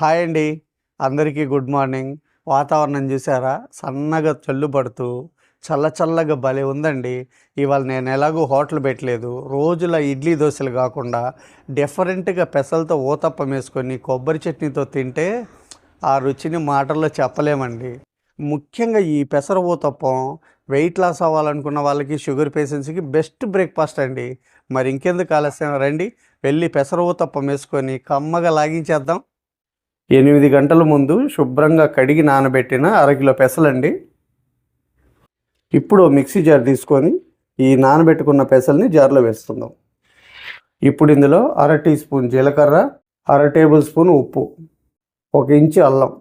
Hi అండి. అందరికీ good morning. వాతావరణం చూసారా? సన్నగా చల్లుపడుతూ చల్ల చల్లగా భలే ఉందండి. ఇవాళ నేను ఎలాగో హోటల్ పెట్టలేదు. రోజుల ఇడ్లీ దోశలు కాకుండా డిఫరెంట్గా పెసలతో ఊతప్పం వేసుకొని కొబ్బరి చట్నీతో తింటే ఆ రుచిని మాటల్లో చెప్పలేమండి. ముఖ్యంగా ఈ పెసర ఊతప్పం వెయిట్ లాస్ అవ్వాలనుకున్న వాళ్ళకి షుగర్ పేషెంట్స్కి బెస్ట్ బ్రేక్ఫాస్ట్ అండి. మరి ఇంకెందుకు ఆలస్యం? రండి వెళ్ళి పెసర ఊతప్పం వేసుకొని కమ్మగా లాగించేద్దాం. ఎనిమిది గంటల ముందు శుభ్రంగా కడిగి నానబెట్టిన అరకిలో పెసలండి. ఇప్పుడు మిక్సీ జార్ తీసుకొని ఈ నానబెట్టుకున్న పెసల్ని జార్లో వేస్తుందాం ఇప్పుడు ఇందులో అర టీ స్పూన్ జీలకర్ర అర టేబుల్ స్పూన్ ఉప్పు ఒక ఇంచు అల్లం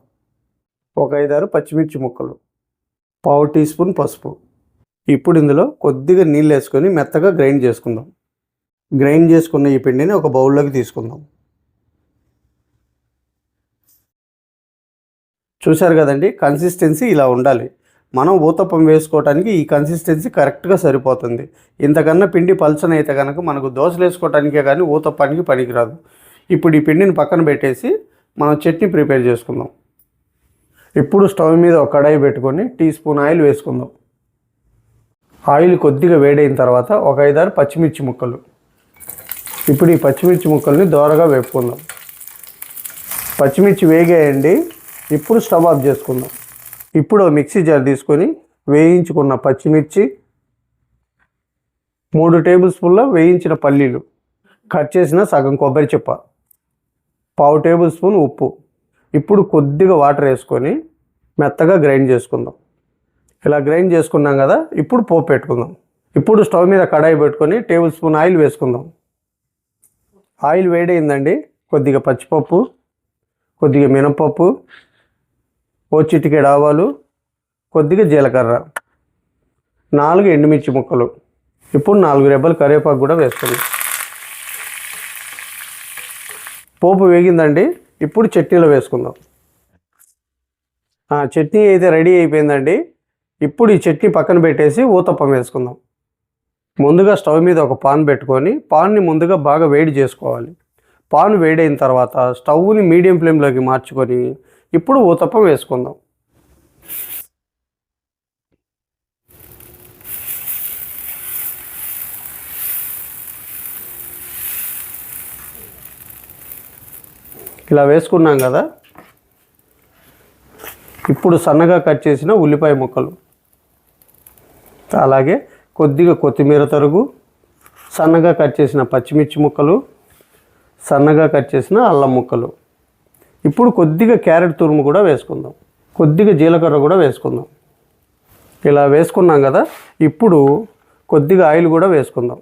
ఒక ఐదారు పచ్చిమిర్చి ముక్కలు పావు టీ స్పూన్ పసుపు. ఇప్పుడు ఇందులో కొద్దిగా నీళ్ళు వేసుకొని మెత్తగా గ్రైండ్ చేసుకుందాం. గ్రైండ్ చేసుకున్న ఈ పిండిని ఒక బౌల్లోకి తీసుకుందాం. చూశారు కదండి కన్సిస్టెన్సీ ఇలా ఉండాలి. మనం ఊతప్పం వేసుకోవడానికి ఈ కన్సిస్టెన్సీ కరెక్ట్గా సరిపోతుంది. ఇంతకన్నా పిండి పల్చన అయితే కనుక మనకు దోశలు వేసుకోవటానికే కానీ ఊతప్పానికి పనికిరాదు. ఇప్పుడు ఈ పిండిని పక్కన పెట్టేసి మనం చట్నీ ప్రిపేర్ చేసుకుందాం. ఇప్పుడు స్టవ్ మీద ఒక కడాయి పెట్టుకొని టీ స్పూన్ ఆయిల్ వేసుకుందాం. ఆయిల్ కొద్దిగా వేడైన తర్వాత ఒక ఐదారు పచ్చిమిర్చి ముక్కలు. ఇప్పుడు ఈ పచ్చిమిర్చి ముక్కల్ని దోరగా వేపుకుందాం. పచ్చిమిర్చి వేగాయండి. ఇప్పుడు స్టవ్ ఆఫ్ చేసుకుందాం. ఇప్పుడు మిక్సీ జార్ తీసుకొని వేయించుకున్న పచ్చిమిర్చి మూడు టేబుల్ స్పూన్ల వేయించిన పల్లీలు కట్ చేసిన సగం కొబ్బరి చిప్ప పావు టేబుల్ స్పూన్ ఉప్పు. ఇప్పుడు కొద్దిగా వాటర్ వేసుకొని మెత్తగా గ్రైండ్ చేసుకుందాం. ఇలా గ్రైండ్ చేసుకున్నాం కదా ఇప్పుడు పోపు పెట్టుకుందాం. ఇప్పుడు స్టవ్ మీద కడాయి పెట్టుకొని టేబుల్ స్పూన్ ఆయిల్ వేసుకుందాం. ఆయిల్ వేడైందండి. కొద్దిగా పచ్చిపప్పు కొద్దిగా మినపప్పు ఓ చిటికెడు ఆవాలు కొద్దిగా జీలకర్ర నాలుగు ఎండుమిర్చి ముక్కలు ఇప్పుడు నాలుగు రెబ్బలు కరివేపాకు కూడా వేసుకుందాం పోపు వేగిందండి ఇప్పుడు చట్నీలో వేసుకుందాం. చట్నీ అయితే రెడీ అయిపోయిందండి ఇప్పుడు ఈ చట్నీ పక్కన పెట్టేసి ఊతప్పం వేసుకుందాం. ముందుగా స్టవ్ మీద ఒక పాన్ పెట్టుకొని పాన్ని ముందుగా బాగా వేడి చేసుకోవాలి. పాన్ వేడైన తర్వాత స్టవ్ని మీడియం ఫ్లేమ్లోకి మార్చుకొని ఇప్పుడు ఊతప్పం వేసుకుందాం. ఇలా వేసుకున్నాం కదా? ఇప్పుడు సన్నగా కట్ చేసిన ఉల్లిపాయ ముక్కలు. అలాగే కొద్దిగా కొత్తిమీర తరుగు సన్నగా కట్ చేసిన పచ్చిమిర్చి ముక్కలు సన్నగా కట్ చేసిన అల్లం ముక్కలు. ఇప్పుడు కొద్దిగా క్యారెట్ తురుము కూడా వేసుకుందాం. కొద్దిగా జీలకర్ర కూడా వేసుకుందాం. ఇలా వేసుకున్నాం కదా ఇప్పుడు కొద్దిగా ఆయిల్ కూడా వేసుకుందాం.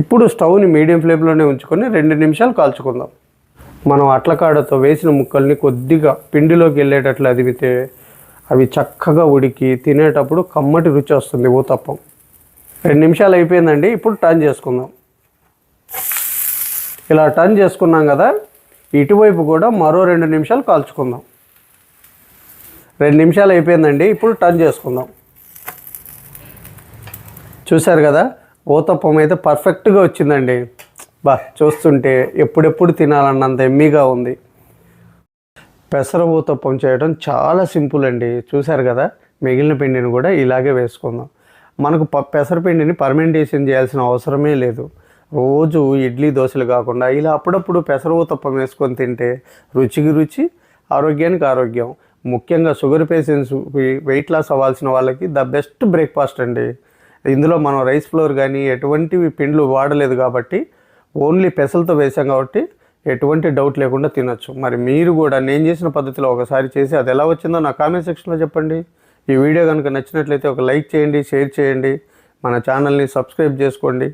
ఇప్పుడు స్టవ్ని మీడియం ఫ్లేమ్లోనే ఉంచుకొని రెండు నిమిషాలు కాల్చుకుందాం. మనం అట్లకాడతో వేసిన ముక్కల్ని కొద్దిగా పిండిలోకి వెళ్ళేటట్లు అదిమితే అవి చక్కగా ఉడికి తినేటప్పుడు కమ్మటి రుచి వస్తుంది ఊతప్పం. రెండు నిమిషాలు అయిపోయిందండి. ఇప్పుడు టర్న్ చేసుకుందాం. ఇలా టర్న్ చేసుకున్నాం కదా ఇటువైపు కూడా మరో రెండు నిమిషాలు కాల్చుకుందాం. రెండు నిమిషాలు అయిపోయిందండి. ఇప్పుడు టర్న్ చేసుకుందాం. చూశారు కదా ఊతప్పం అయితే పర్ఫెక్ట్గా వచ్చిందండి. బా చూస్తుంటే ఎప్పుడెప్పుడు తినాలన్నంత ఎమ్మీగా ఉంది. పెసర ఊతప్పం చేయడం చాలా సింపుల్ అండి. చూశారు కదా మిగిలిన పిండిని కూడా ఇలాగే వేసుకుందాం. మనకు ప పెసరపిండిని పర్మెంటేషన్ చేయాల్సిన అవసరమే లేదు. రోజు ఇడ్లీ దోశలు కాకుండా ఇలా అప్పుడప్పుడు పెసర ఊతప్పం వేసుకొని తింటే రుచికి రుచి ఆరోగ్యానికి ఆరోగ్యం. ముఖ్యంగా షుగర్ పేషెంట్స్ వెయిట్ లాస్ అవ్వాల్సిన వాళ్ళకి ద బెస్ట్ బ్రేక్ఫాస్ట్ అండి. ఇందులో మనం రైస్ ఫ్లోర్ కానీ ఎటువంటివి పిండ్లు వాడలేదు కాబట్టి ఓన్లీ పెసలతో వేసాం కాబట్టి ఎటువంటి డౌట్ లేకుండా తినొచ్చు. మరి మీరు కూడా నేను చేసిన పద్ధతిలో ఒకసారి చేసి అది ఎలా వచ్చిందో నా కామెంట్ సెక్షన్లో చెప్పండి. ఈ వీడియో కనుక నచ్చినట్లయితే ఒక లైక్ చేయండి షేర్ చేయండి. మన ఛానల్ని సబ్స్క్రైబ్ చేసుకోండి.